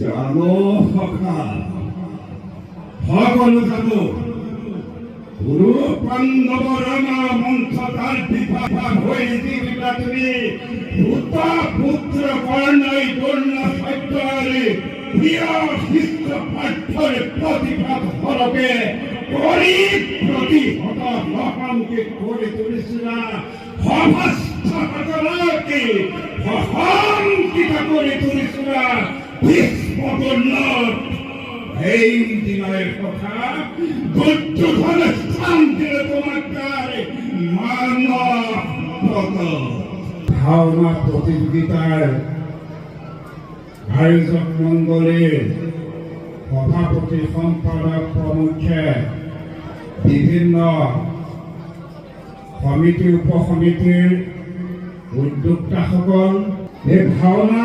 জানো সখা সকলো যাব সত্যৰে প্ৰিয় শিষ্ট পাঠ্যৰ প্ৰতিভাগ সৰকে কৰি প্ৰতিহত মহামুখে কৰি সহংকিত কৰি তুলিছিলা ভীষ্মকৰ্ণৰ এই দিনের কথা দুর্যোধন স্থান দিলে তোমার মানব প্রতিযোগিতার আয়োজক মণ্ডলীৰ সভাপতি সম্পাদক প্ৰমুখে বিভিন্ন সমিতি উপসমিতিৰ উদ্যোক্তাসকল এই ভাওনা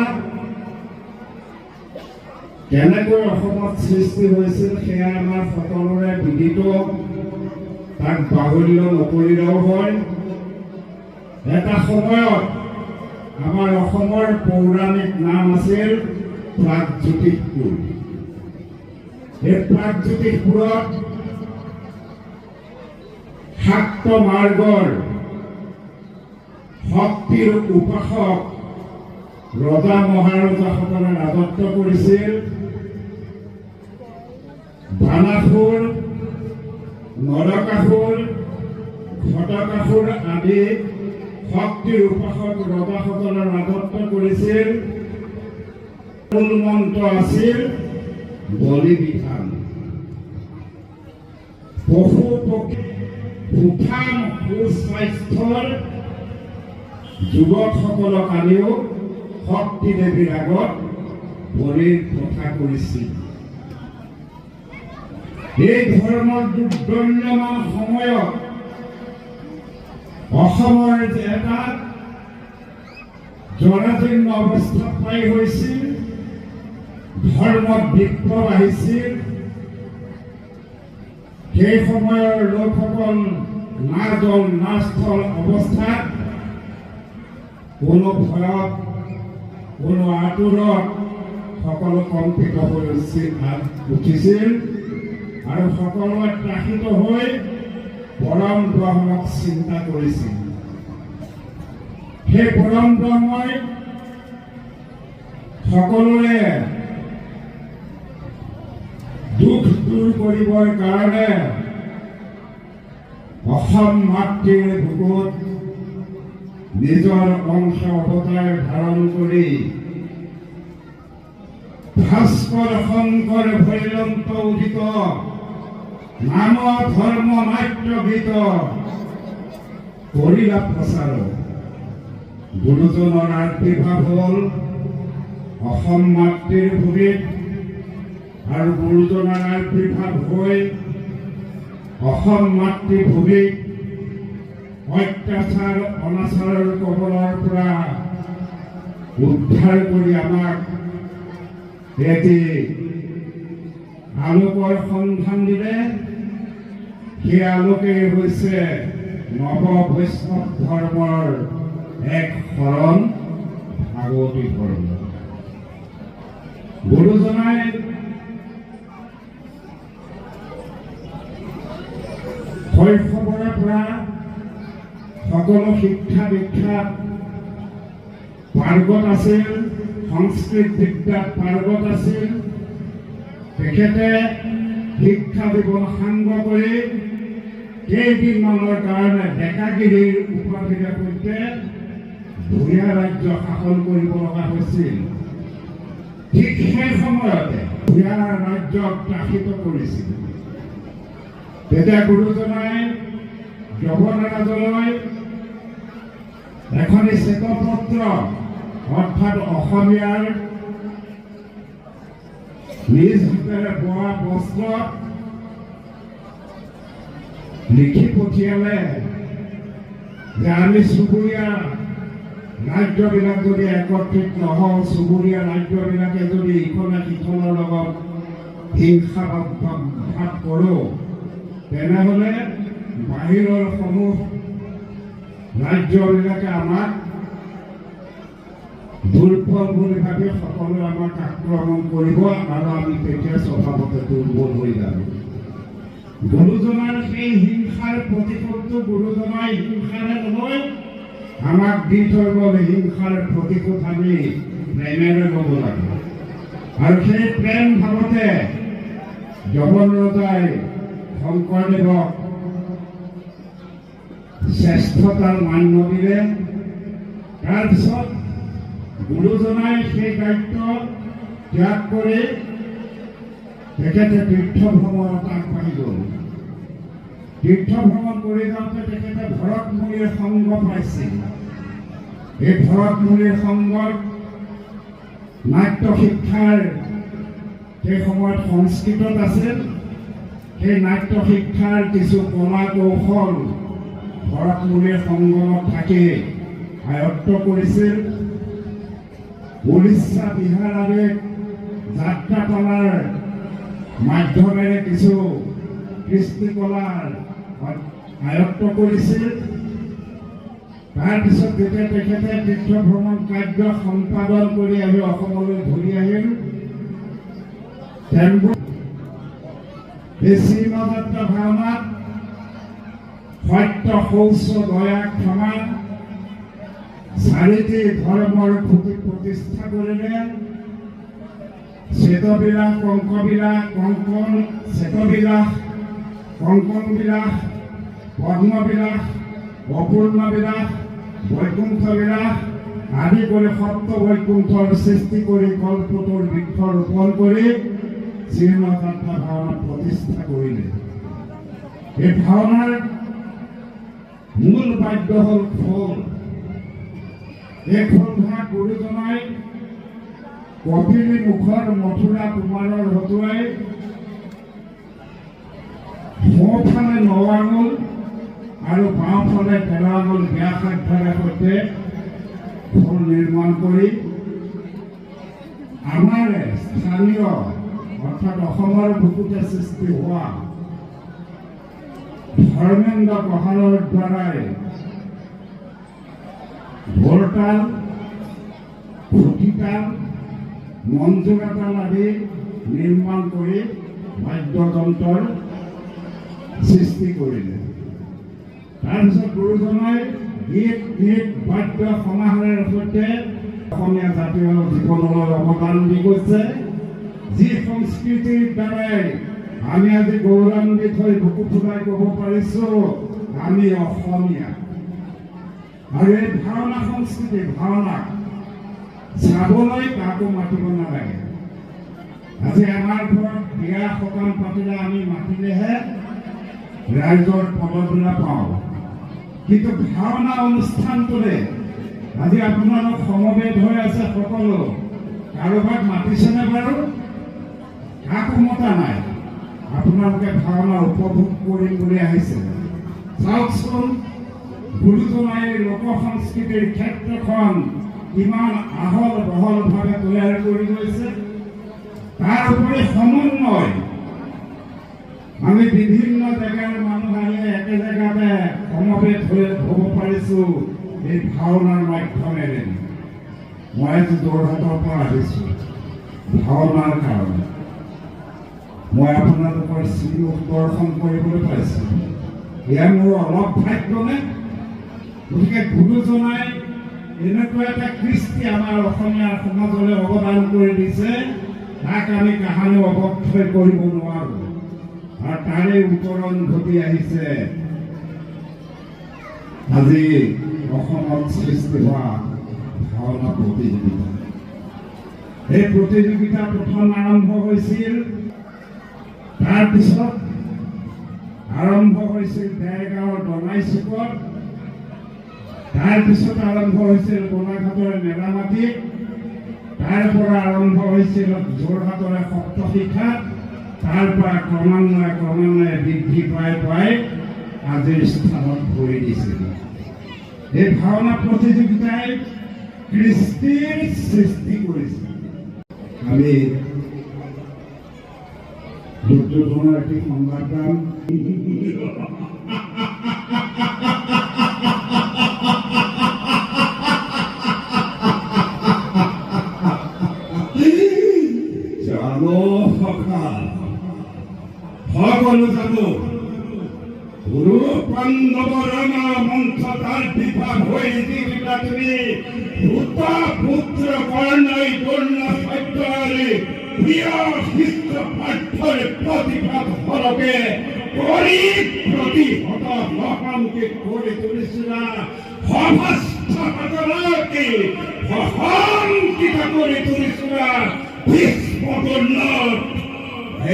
কেনেকৈ অসমত সৃষ্টি হৈছিল সেয়া আমাৰ সকলোৰে বিদিত তাক বাহুল্য নকৰিলেও হয়। এটা সময়ত আমাৰ অসমৰ পৌৰাণিক নাম আছিল প্ৰাগজ্যোতিষপুৰ এই প্ৰাগজ্যোতিষপুৰত শাক্ত মাৰ্গৰ শক্তিৰ উপাসক ৰজা মহাৰজাসকলে ৰাজত্ব কৰিছিল। বানাসুৰ নৰকাসুৰ, ঘটকাসুৰ আদি শক্তিৰ উপাসক ৰজাসকলে ৰাজত্ব কৰিছিল। মূল মন্ত্ৰ আছিল বলি বিধান। পশু পক্ষী সুঠাম সুস্বাস্থ্যৰ যুৱকসকলক শক্তি দেৱীৰ আগত বলিৰ কথা কৰিছিল এই ধৰণৰ দুৰ্দল্যমান সময়ত অসমৰ যে এটা জৰাজীৰ্ণ অৱস্থা পাই হৈছিল ধৰ্মত বিপ্লৱ আহিছিল সেই সময়ৰ লোকসকল নাজল নাস্থল অৱস্থাত কোনো ভয়ত কোনো আঁতৰত সকলো কম্পিত হৈ উঠিছিল উঠিছিল আৰু সকলোৱে ত্ৰাসিত হৈ পৰম ব্ৰহ্মক চিন্তা কৰিছিল। সেই পৰম ব্ৰহ্মই সকলোৰে দুখ দূৰ কৰিবৰ কাৰণে অসম মাতৃৰ বুকুত নিজৰ অংশ অৱতাৰ ধাৰণ কৰি ভাস্কৰ শংকৰ ভৈৰন্ত উদিত নাম ধৰ্ম নাট্য গীত কৰিলা প্ৰচাৰ। গুৰুজনৰ আৱিৰ্ভাৱ হ'ল অসম মাতৃৰ ভূমিত আৰু গুৰুজনৰ আৱিৰ্ভাৱ হৈ অসম মাতৃভূমিক অত্যাচাৰ অনাচাৰৰ কবলৰ পৰা উদ্ধাৰ কৰি আমাক এটি আলোকৰ সন্ধান দিলে। সেই আলোকেই হৈছে নৱ বৈষ্ণৱ ধৰ্মৰ এক শৰণ ভাগৱতী ধৰ্ম। গুৰুজনাই শৈশৱৰে পৰা সকলো শিক্ষা দীক্ষাত পাৰ্গত আছিল, সংস্কৃত বিদ্যাত পাৰ্গত আছিল। তেখেতে শিক্ষা জীৱন সাংগ কৰি কেইদিনমানৰ কাৰণে ডেকাগিৰিৰ উপাধিৰে সৈতে ভূঞা ৰাজ্য শাসন কৰিব লগা হৈছিল। ঠিক সেই সময়তে ভূঞা ৰাজ্যক ত্ৰাসিত কৰিছিল। তেতিয়া গুৰুজনাই যৱনৰাজলৈ এখনি শ্বেতপত্ৰ অৰ্থাৎ অসমীয়াৰ নিজ হাতেৰে বোৱা বস্ত্ৰ লিখি পঠিয়ালে যে আমি চুবুৰীয়া ৰাজ্যবিলাক যদি একত্ৰিত নহওঁ চুবুৰীয়া ৰাজ্যবিলাকে যদি ইখনে সিখনৰ লগত হিংসা কৰোঁ তেনেহ'লে বাহিৰৰ সমূহ ৰাজ্যবিলাকে আমাক দুৰ্বল বুলি ভাবি সকলোৱে আমাক আক্ৰমণ কৰিব আৰু আমি তেতিয়া স্বভাৱতে দুৰ্বল হৈ যাম। গুৰুজনাৰ সেই হিংসাৰ প্ৰতিশোধটো গুৰুজনাই হিংসাৰে নহয় আমাক দি থৈ গ'ল হিংসাৰ আমি প্ৰেমেৰে ল'ব লাগে আৰু সেই প্ৰেম ভাৱতে জগন ৰজাই শংকৰদেৱক শ্ৰেষ্ঠতাৰ মান্য দিলে তাৰপিছত গুৰুজনাই সেই দায়িত্ব ত্যাগ কৰি তেখেতে তীৰ্থ ভ্ৰমণত আগবাঢ়ি গ'ল তীৰ্থ ভ্ৰমণ কৰি যাওঁতে তেখেতে ভৰতমুনিৰ সংগ পাইছিল এই ভৰতমুনিৰ সংগত নাট্য শিক্ষাৰ সেই সময়ত সংস্কৃতত আছিল। সেই নাট্য শিক্ষাৰ কিছু কলা কৌশল ভৰতমুনিৰ সংগমত থাকে। আয়ত্ত কৰিছিল উৰিষ্যা বিহাৰ আদি যাত্ৰাপালাৰ মাধ্যমেৰে কিছু কৃষ্টিকলাৰ আয়ত্ত কৰিছিল। তাৰপিছত যেতিয়া তেখেতে তীৰ্থ ভ্ৰমণ কাৰ্য সম্পাদন কৰি আহি অসমলৈ ঘূৰি আহিল এই শ্ৰীমযাত্ৰা ভাওনাত সত্য শৌচ দয়া ক্ষমা চাৰিটি ধৰ্মৰ খুঁটি প্ৰতিষ্ঠা কৰিলে শ্বেতবিলাস কংকবিলাস কংকন শ্বেতবিলাস কংকনবিলাস পদ্মবিলাস অপূৰ্ণবিলাস বৈকুণ্ঠবিলাস আদি কৰি সত্য বৈকুণ্ঠৰ সৃষ্টি কৰি কল্পটোৰ বৃক্ষ ৰোপণ কৰি শ্ৰীমযাত্ৰা ভাওনা প্ৰতিষ্ঠা কৰিলে এই ভাওনাৰ মূল বাদ্য হ'ল খোল এই খোলভাগ গুৰুজনাই কপিলী মুখৰ মথুৰা কুমাৰৰ হতুৱাই সোঁফালে ন আঙুল আৰু বাওঁফালে তেৰ আঙুল ব্যাসাধ্যাৰে সৈতে খোল নিৰ্মাণ কৰি আমাৰ স্থানীয় অৰ্থাৎ অসমৰ বুকুতে সৃষ্টি হোৱা ধৰ্মেন্দ্ৰ কঁহালৰ দ্বাৰাই ভোৰতাল খুঁটিতাল মঞ্জুৰাতাল আদি নিৰ্মাণ কৰি বাদ্যযন্ত্ৰৰ সৃষ্টি কৰিলে। তাৰপিছত গুৰুজনাই গীত গীত, বাদ্য সমাহাৰৰ সৈতে অসমীয়া জাতীয় জীৱনলৈ অৱদান দি গৈছে। যি সংস্কৃতিৰ দ্বাৰাই আমি আজি গৌৰৱান্বিত হৈ বুকু ফুলাই ক'ব পাৰিছো, আমি অসমীয়া। আৰু এই ভাওনা সংস্কৃতি, ভাওনা, চাবলৈ কাকো মাতিব নালাগে। আজি আমাৰ ঘৰত বিয়া সকাম পাতিলে আমি মাতিলেহে ৰাইজৰ পদবিলা পাওঁ। কিন্তু ভাওনা অনুষ্ঠানটোৰে আজি আপোনালোক সমবেত হৈ আছে সকলো। কাৰোবাক মাতিছেনে বাৰু? কাকো মতা নাই। আপোনালোকে ভাওনা উপভোগ কৰিম বুলি আহিছে চাওকচোন লোক সংস্কৃতিৰ ক্ষেত্ৰখন কিমান আহল বহলভাৱে তৈয়াৰ কৰি গৈছে তাৰ উপৰি সমন্বয়। আমি বিভিন্ন জেগাৰ মানুহ আহিলে একে জেগাতে সমবেত হৈ হ'ব পাৰিছো এই ভাওনাৰ মাধ্যমেৰে। মই যোৰহাটৰ পৰা আহিছোঁ, ভাওনাৰ কাৰণে। মই আপোনালোকৰ শ্ৰীমুখ দৰ্শন কৰিবলৈ পাইছোঁ। এয়া মোৰ অলপ ভাগ্যনে গতিকে গুৰুজনাই এনেকুৱা এটা কৃষ্টি আমাৰ অসমীয়া সমাজলৈ অৱদান কৰি দিছে তাক আমি কাহানি অৱক্ষয় কৰিব নোৱাৰোঁ। আৰু তাৰে উত্তৰণ ঘটি আহিছে। আজি অসমত সৃষ্টি হোৱা ভাওনা প্ৰতিযোগিতা। এই প্ৰতিযোগিতা প্ৰথম আৰম্ভ হৈছিল তাৰপিছত আৰম্ভ হৈছিল দেৰগাঁৱৰ দনাইচুকত তাৰপিছত আৰম্ভ হৈছিল গোলাঘাটৰ মেলামাটিত তাৰ পৰা আৰম্ভ হৈছিল যোৰহাটৰে সপ্তশিক্ষাত তাৰ পৰা ক্ৰমান্বয়ে ক্ৰমান্বয়ে বৃদ্ধি পাই পাই আজিৰ স্থানত ভৰি দিছিল এই ভাওনা প্ৰতিযোগিতাই কৃষ্টিৰ সৃষ্টি কৰিছিল আমি দুর্যোধনের একটি সংবাদ গান জানো সখা সকলো জানো গুরু পাণ্ডৱৰ মন্থ তাৰ বিভাগ হৈ যিবিলাক তুমি ভূত পুত্ৰ কৰ্ণই পূৰ্ণ সত্যৰে প্ৰিয় শিষ্ট পাঠ্যৰ প্ৰতিভাগ সৰকে কৰি প্ৰতিহত মহামুখে কৰি তুলিছিলা। সকলকে সহংকিত কৰি তুলিছিলা।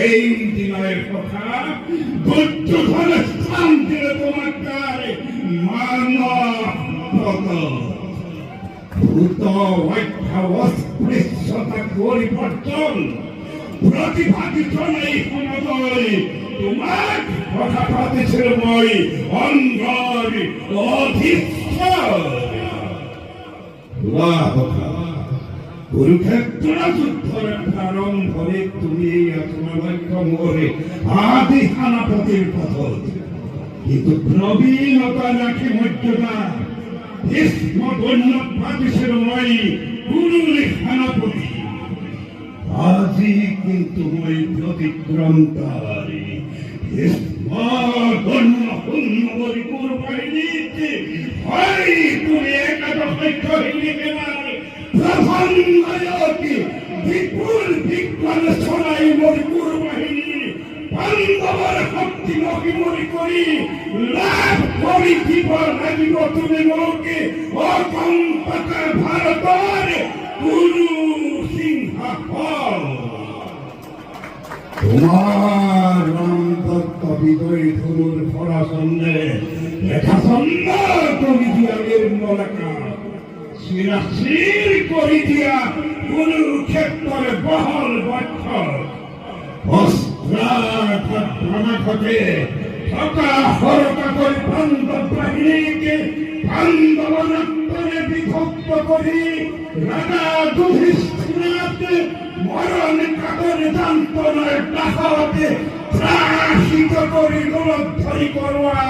এই দিনের কথা দুর্যোধনের স্থান দিলে তোমার মানবত ভূত অস্পৃশ্যতা পরিবর্তন প্রতিভাদিত নেই সমদয় তোমার কথা পাতিছিল মই অঙ্গর অধীশ্য কুরুক্ষেত্র যুদ্ধের প্রারম্ভে তুমি এই তোমালক্ষ্য মোরে আদি হানাপতির পথ কিন্তু প্রবীণতা রাখি মর্যাদা? ভীষ্ম বন্য প্রাদেশের মই গুরুর হানাপতি। আজি কিন্তু মই ব্যতিক্রমকারী বিপুল বিজ্ঞান ছড়াই মরিপুর বাহিনী। পাণ্ডবর শক্তি মহিমরি করি, লাভ করি জীবন লাগিব তুমি মোকে অকম্পক ভারতর গুরু তোমার রামদত্ত বিজয়ী ধনুর ফরাসন্নে লেখা সন্ন্য কবি দিয়াগের মলাকা। শিরাশির করি দিয়া কুরুক্ষেত্রে বহল বক্ষ অস্ত্রাঘাতে থকা হরকা করে পাণ্ডব বাহিনীকে পাণ্ডব রক্তরে বিভক্ত করি রাজা যুধিষ্ঠিরাতে মরণ কাতরে যন্ত্রণার টাকাতে ত্রাসিত করি গোলধ্বরি করোয়া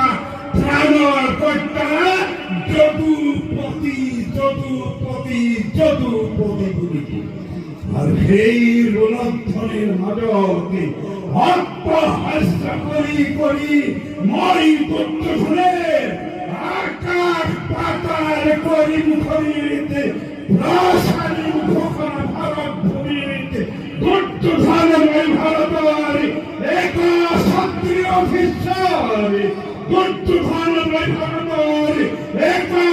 প্রাণর কর্তা যদুপতি যদুপতি যদুপতি গুলিকে আর সেই রোলধ্বনির মাজতে অট্টহাস্য করি করি মই দুর্যোধনের আকাশ পাতাল করি মুখরিতে প্রসারী দুর্যোধন মই